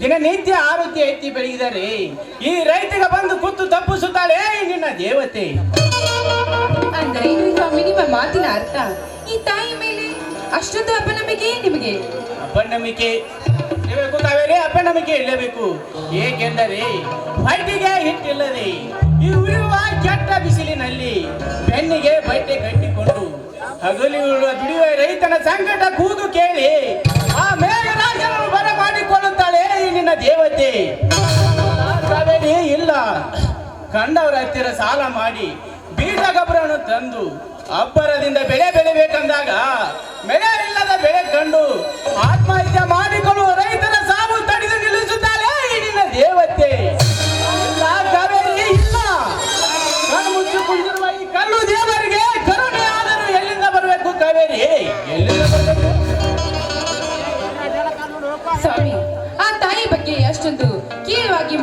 ದಿನನಿತ್ಯ ಆರೋಗ್ಯ ಎತ್ತಿ ಬೆಳೆಗಿದರೆ ಈ ರೈತಗೆ ಬಂದು ಕೂತು ತಪ್ಪಿಸುತ್ತಾಳೆ ನಿನ್ನ ದೇವತೆ. ಅಂದ್ರೆ ಸ್ವಾಮಿ ನಿಮ್ಮ ಮಾತಿನ ಅರ್ಥ. ಈ ತಾಯಿ ಮೇಲೆ ಅಷ್ಟೊಂದು ಅಪನಂಬಿಕೆ ನಿಮಗೆ? ಅಪನಂಬಿಕೆ ಇರಬೇಕು ತಾವೇರೇ ಅಪನಂಬಿಕೆ ಇಲ್ಲಬೇಕು ಏಕೆಂದರೆ ಬೈಟಿಗೆ ಹಿಟ್ಟಿಲ್ಲದೆ ಈ ಉರಿಯುವ ಕೆಟ್ಟ ಬಿಸಿಲಿನಲ್ಲಿ ಬೆನ್ನಿಗೆ ಬಟ್ಟೆ ಕಟ್ಟಿಕೊಂಡು ಹಗಲಿ ದುಡಿಯುವ ರೈತನ ಸಂಕಟ ಕೂದು ಕೇಳಿ. ದೇವತೆ. ಕಾವೇರಿ ಇಲ್ಲ. ಕಂಡವರ ಹತ್ತಿರ ಸಾಲ ಮಾಡಿ ಬೀಜ ಗೊಬ್ಬರವನ್ನು ತಂದು ಅಬ್ಬರದಿಂದ ಬೆಳೆ ಬೆಳಿಬೇಕಂದಾಗ ಬೆಳೆ ಇಲ್ಲದ ಬೆಳೆ ಕಂಡು ಆತ್ಮಹತ್ಯೆ ಮಾಡಿಕೊಂಡು ರೈತರ ಸಾವು ತಡೆದು ನಿಲ್ಲಿಸುತ್ತಾಳೆ ನಿನ್ನ ದೇವತೆ.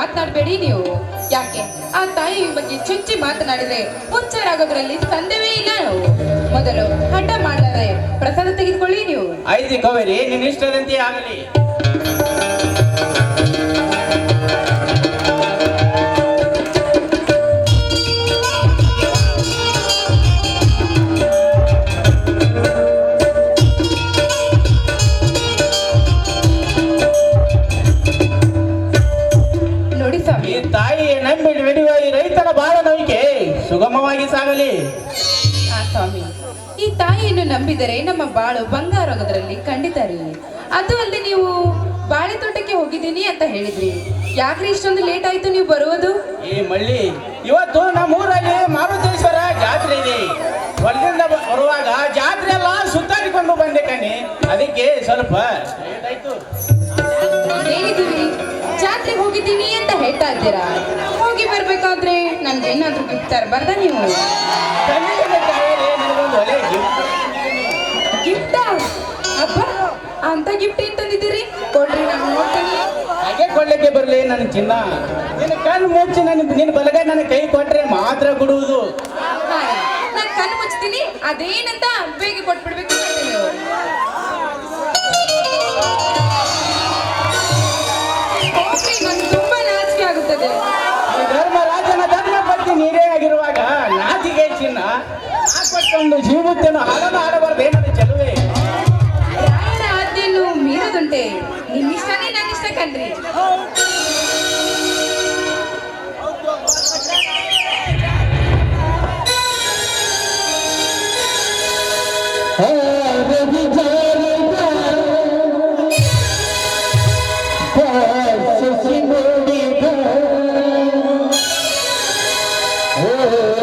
ಮಾತನಾಡಬೇಡಿ ನೀವು. ಯಾಕೆ? ಆ ತಾಯಿ ಬಗ್ಗೆ ಚುಚ್ಚಿ ಮಾತನಾಡಿದ್ರೆ ಹುಚ್ಚರಾಗೋದ್ರಲ್ಲಿ ಸಂದೇಹವೇ ಇಲ್ಲ ಮೊದಲು ಹಠ ಮಾಡದೆ ಪ್ರಸಾದ ತೆಗೆದುಕೊಳ್ಳಿ ನೀವು. ಆಯ್ತು ಕವರಿ, ನಿನ್ನ ಇಷ್ಟದಂತೆ ಆಗಲಿ. ತಾಯಿಯ ನಂಬಿ ಈ ರೈತನ ಬಾಳ ನಂಬಿಕೆ ಸುಗಮವಾಗಿ ಸಾಗಲಿ. ಆ ಸ್ವಾಮಿ ಈ ತಾಯಿಯನ್ನು ನಂಬಿದರೆ ನಮ್ಮ ಬಾಳು ಬಂಗಾರಗೋದ್ರಲ್ಲಿ ಖಂಡಿತ ರೀ ಅದು ಅಲ್ಲದೆ ನೀವು ಬಾಳೆ ತೋಟಕ್ಕೆ ಹೋಗಿದ್ದೀನಿ ಅಂತ ಹೇಳಿದ್ರಿ. ಯಾಕ್ರಿ ಇಷ್ಟೊಂದು ಲೇಟ್ ಆಯ್ತು ನೀವು ಬರುವುದು? ಏ ಮಳ್ಳಿ ಇವತ್ತು ನಮ್ಮ ಊರಲ್ಲಿ ಮಾರುತೇಶ್ವರ ಜಾತ್ರೆ ಇದೆ. ಹೊರಗಿಂದ ಬರುವಾಗ ಜಾತ್ರೆ ಎಲ್ಲ ಸುತ್ತಾಡಿಕೊಂಡು ಬಂದೆ ಕಣಿ. ಅದಕ್ಕೆ ಸ್ವಲ್ಪ ಲೇಟ್ ಆಯ್ತು. ಜಾತ್ರೆಗೆ ಹೋಗಿದ್ದೀನಿ ಇದ್ದೀರಾ ಹೋಗಿ ಬರ್ಬೇಕಾದ್ರೆ ನನ್ಗೆ ಏನಾದ್ರೂ ಗಿಫ್ಟ್ ತರಬಾರ್ದ ನೀವು. ಗಿಫ್ಟ? ಅಪ್ಪ ಅಂತ ಗಿಫ್ಟ್ ಏನ್ ತಂದಿದ್ದೀರಿ? ಕೊಡ್ರಿ ನಾನು ನೋಡ್ತೀನಿ. ಹಾಗೆ ಕೊಡ್ಲಿಕ್ಕೆ ಬರ್ಲಿ ನನ್ನ ಚಿನ್ನ. ನಿನ್ನ ಕಣ್ಣು ಮುಚ್ಚಿ ನನ್ನ ನಿನ್ನ ಬಲಗೈ ನನ್ನ ಕೈ ಕೊಟ್ರೆ ಮಾತ್ರ ಕೊಡುವುದು ನಾನು ಕಣ್ಣು ಮುಚ್ತೀನಿ. ಅದೇನಂತ ಬೇಗ ಕೊಟ್ಬಿಡ್ಬೇಕು ನೀವು ಹಾಕೊಟ್ಟೊಂದು ಜೀವತ್ತೇನು ಹಾಡನ್ನು ಆಡಬಾರ್ದು ಏನದು ಚೆಲುವೆ ರಾಯರ ಆಜ್ಞೆಯನ್ನು ಮೀರೋದುಂಟೆ ನಿಮ್ಮಿಷ್ಟನೇ ನನ್ನ ಇಷ್ಟ ಕಣ್ರಿ Oh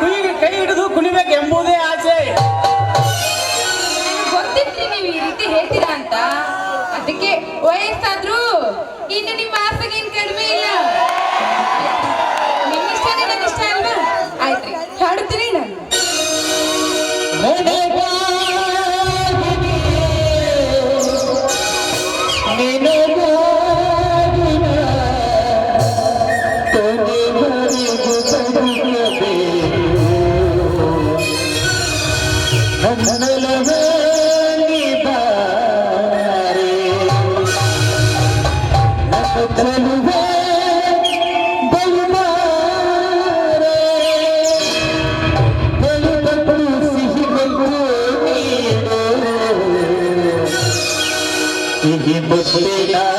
ಕುಯಿಗೆ ಕೈ ಹಿಡಿದು ಕುಣಿಬೇಕು ಎಂಬುದೇ ಆಸೆ ಗೊತ್ತಿತ್ತು ನೀವು ಈ ರೀತಿ ಹೇಳ್ತೀರಾ ಅಂತ. ಅದಕ್ಕೆ ವಯಸ್ಸಾದ್ರೂ ಇನ್ನು ನಿಮ್ಮ ಆಸೆಗೆ ಏನ್ ಕಡಿಮೆ ಇಲ್ಲ. He must be now.